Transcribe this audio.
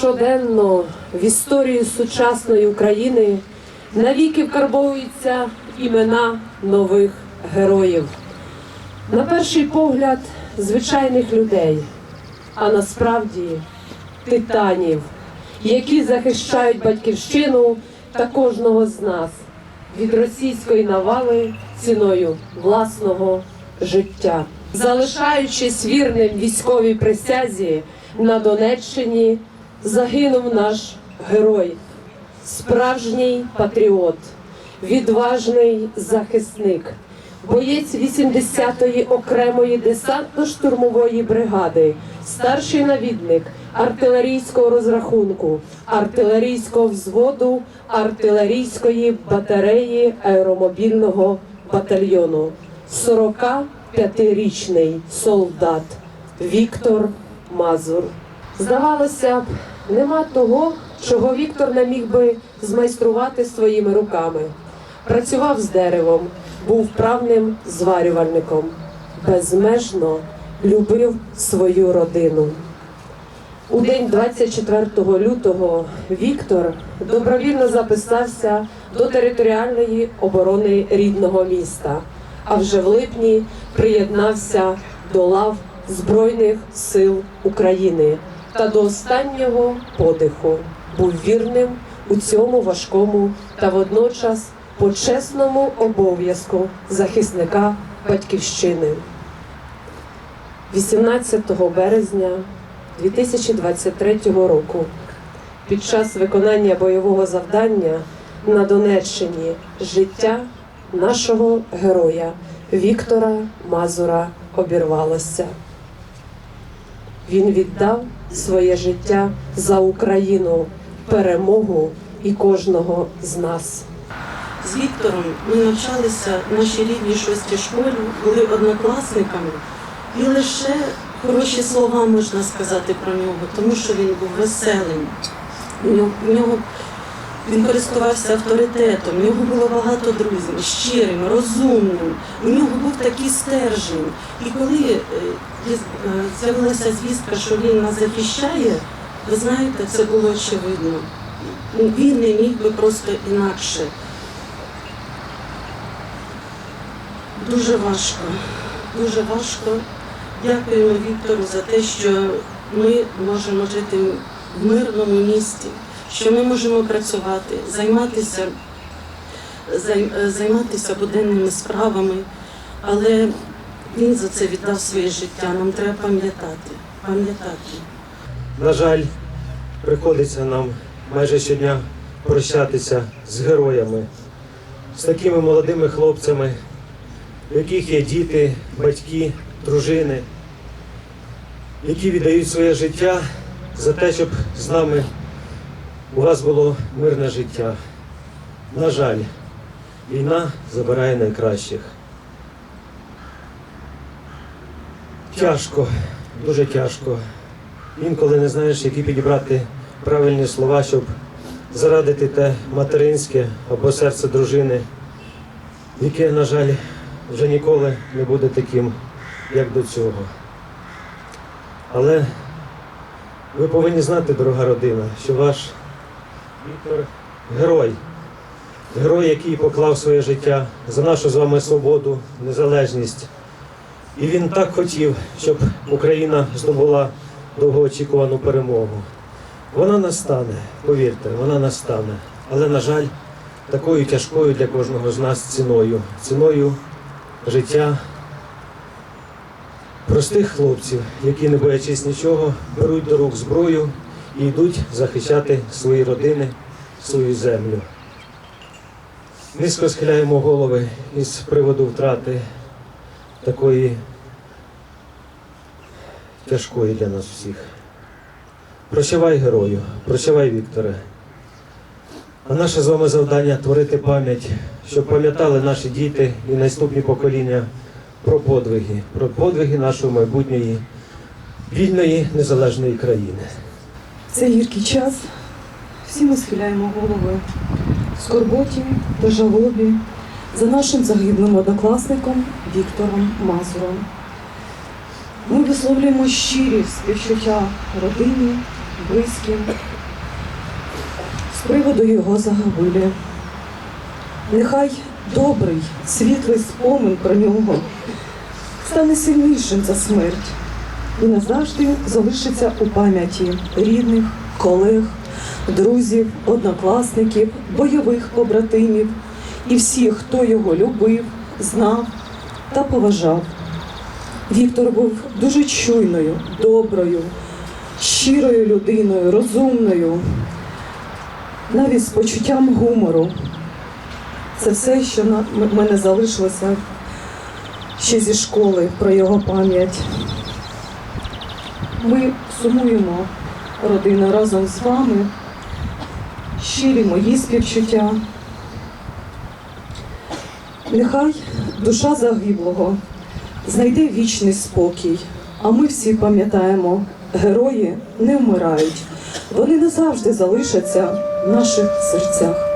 Щоденно в історію сучасної України навіки вкарбовуються імена нових героїв. На перший погляд, звичайних людей, а насправді титанів, які захищають батьківщину та кожного з нас від російської навали ціною власного життя. Залишаючись вірним військовій присязі на Донеччині, загинув наш герой, справжній патріот, відважний захисник, боєць 80-ї окремої десантно-штурмової бригади, старший навідник артилерійського розрахунку, артилерійського взводу, артилерійської батареї аеромобільного батальйону. 45-річний солдат Віктор Мазур. Здавалося б, нема того, чого Віктор не міг би змайструвати своїми руками. Працював з деревом, був вправним зварювальником, безмежно любив свою родину. У день 24 лютого Віктор добровільно записався до територіальної оборони рідного міста, а вже в липні приєднався до лав Збройних сил України та до останнього подиху був вірним у цьому важкому та водночас почесному обов'язку захисника батьківщини. 18 березня 2023 року під час виконання бойового завдання на Донеччині життя нашого героя Віктора Мазура обірвалося. Він віддав своє життя за Україну, перемогу і кожного з нас. З Віктором ми навчалися наші рідній шостій школі, були однокласниками, і лише хороші слова можна сказати про нього, тому що він був веселим. У нього він користувався авторитетом, у нього було багато друзів, щирим, розумним. У нього був такий стержень. І коли е, е, з'явилася звістка, що він нас захищає, ви знаєте, це було очевидно. Він не міг би просто інакше. Дуже важко, дуже важко. Дякуємо Віктору за те, що ми можемо жити в мирному місті, що ми можемо працювати, займатися, зай- е, займатися буденними справами, але він за це віддав своє життя. Нам треба пам'ятати, пам'ятати. На жаль, приходиться нам майже щодня прощатися з героями, з такими молодими хлопцями, у яких є діти, батьки, дружини, які віддають своє життя за те, щоб з нами у вас було мирне життя. На жаль, війна забирає найкращих. Тяжко, дуже тяжко. Інколи не знаєш, які підібрати правильні слова, щоб зарадити те материнське або серце дружини, яке, на жаль, вже ніколи не буде таким, як до цього. Але ви повинні знати, дорога родина, що ваш Віктор герой. Герой, який поклав своє життя за нашу з вами свободу, незалежність. І він так хотів, щоб Україна здобула довгоочікувану перемогу. Вона настане, повірте, вона настане. Але, на жаль, такою тяжкою для кожного з нас ціною. Ціною життя простих хлопців, які, не боячись нічого, беруть до рук зброю і йдуть захищати свої родини, свою землю. Низько схиляємо голови із приводу втрати такої тяжкої для нас всіх. Прощавай герою, прощавай Вікторе. А наше з вами завдання творити пам'ять, щоб пам'ятали наші діти і наступні покоління про подвиги, про подвиги нашої майбутньої вільної незалежної країни. В цей гіркий час всі ми схиляємо голови в скорботі та жалобі за нашим загиблим однокласником Віктором Мазуром. Ми висловлюємо щирі співчуття родині близьким з приводу його загибелі. Нехай добрий, світлий спомин про нього стане сильнішим за смерть і назавжди залишиться у пам'яті рідних, колег, друзів, однокласників, бойових побратимів і всіх, хто його любив, знав та поважав. Віктор був дуже чуйною, доброю, щирою людиною, розумною, навіть з почуттям гумору. Це все, що м- мене залишилося ще зі школи про його пам'ять. Ми сумуємо родина разом з вами. Щирі мої співчуття. Нехай душа загиблого знайде вічний спокій. А ми всі пам'ятаємо, герої не вмирають. Вони назавжди залишаться в наших серцях.